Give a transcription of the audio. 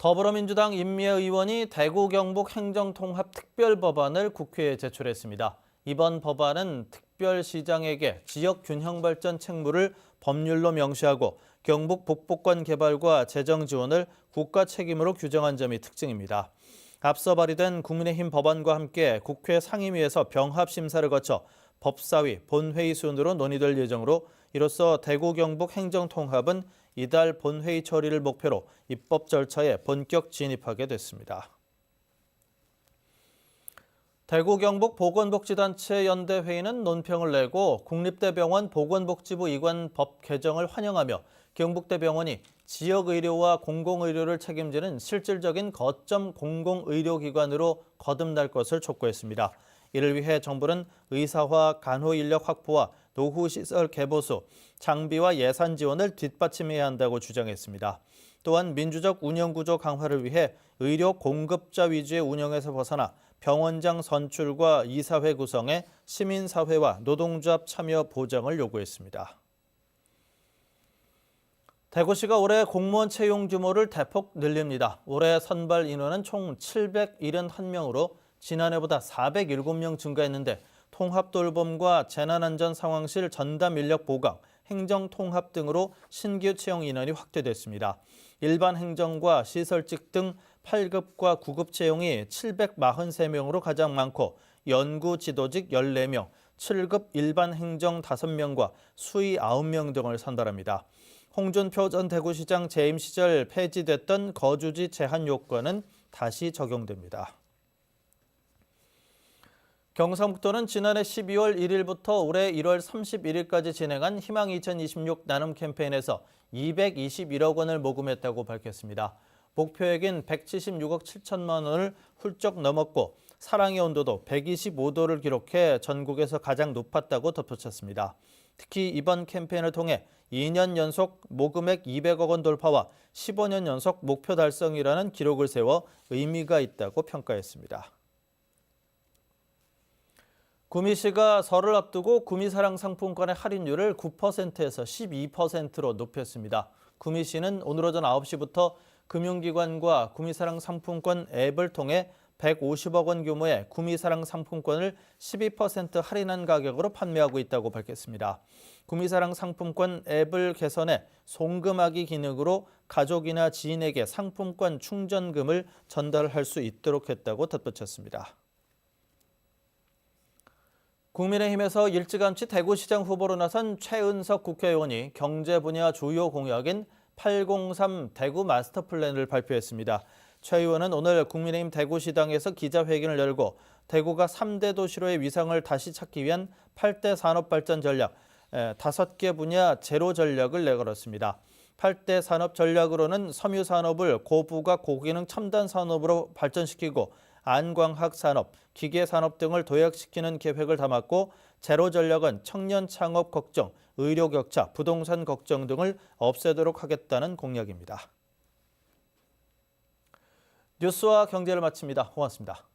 더불어민주당 임미애 의원이 대구 경북 행정통합 특별법안을 국회에 제출했습니다. 이번 법안은 특별시장에게 지역 균형 발전 책무를 법률로 명시하고 경북 북부권 개발과 재정 지원을 국가 책임으로 규정한 점이 특징입니다. 앞서 발의된 국민의힘 법안과 함께 국회 상임위에서 병합 심사를 거쳐 법사위 본회의 순으로 논의될 예정으로 이로써 대구 경북 행정통합은 이달 본회의 처리를 목표로 입법 절차에 본격 진입하게 됐습니다. 대구 경북 보건복지단체 연대회의는 논평을 내고 국립대병원 보건복지부 이관 법 개정을 환영하며 경북대병원이 지역의료와 공공의료를 책임지는 실질적인 거점 공공의료기관으로 거듭날 것을 촉구했습니다. 이를 위해 정부는 의사화 간호 인력 확보와 노후 시설 개보수, 장비와 예산 지원을 뒷받침해야 한다고 주장했습니다. 또한 민주적 운영 구조 강화를 위해 의료 공급자 위주의 운영에서 벗어나 병원장 선출과 이사회 구성에 시민사회와 노동조합 참여 보장을 요구했습니다. 대구시가 올해 공무원 채용 규모를 대폭 늘립니다. 올해 선발 인원은 총 771명으로 지난해보다 407명 증가했는데 통합돌봄과 재난안전 상황실 전담 인력 보강, 행정 통합 등으로 신규 채용 인원이 확대됐습니다. 일반 행정과 시설직 등 8급과 9급 채용이 743명으로 가장 많고 연구 지도직 14명, 7급 일반 행정 5명과 수의 9명 등을 선발합니다. 홍준표 전 대구시장 재임 시절 폐지됐던 거주지 제한 요건은 다시 적용됩니다. 경상북도는 지난해 12월 1일부터 올해 1월 31일까지 진행한 희망 2026 나눔 캠페인에서 221억 원을 모금했다고 밝혔습니다. 목표액인 176억 7천만 원을 훌쩍 넘었고 사랑의 온도도 125도를 기록해 전국에서 가장 높았다고 덧붙였습니다. 특히 이번 캠페인을 통해 2년 연속 모금액 200억 원 돌파와 15년 연속 목표 달성이라는 기록을 세워 의미가 있다고 평가했습니다. 구미시가 설을 앞두고 구미사랑 상품권의 할인율을 9%에서 12%로 높였습니다. 구미시는 오늘 오전 9시부터 금융기관과 구미사랑 상품권 앱을 통해 150억 원 규모의 구미사랑 상품권을 12% 할인한 가격으로 판매하고 있다고 밝혔습니다. 구미사랑 상품권 앱을 개선해 송금하기 기능으로 가족이나 지인에게 상품권 충전금을 전달할 수 있도록 했다고 덧붙였습니다. 국민의힘에서 일찌감치 대구시장 후보로 나선 최은석 국회의원이 경제 분야 주요 공약인 803 대구 마스터 플랜을 발표했습니다. 최 의원은 오늘 국민의힘 대구시당에서 기자회견을 열고 대구가 3대 도시로의 위상을 다시 찾기 위한 8대 산업발전 전략, 5개 분야 제로 전략을 내걸었습니다. 8대 산업 전략으로는 섬유 산업을 고부가 고기능 첨단 산업으로 발전시키고 안광학 산업, 기계 산업 등을 도약시키는 계획을 담았고 제로 전략은 청년 창업 걱정, 의료 격차, 부동산 걱정 등을 없애도록 하겠다는 공약입니다. 뉴스와 경제를 마칩니다. 고맙습니다.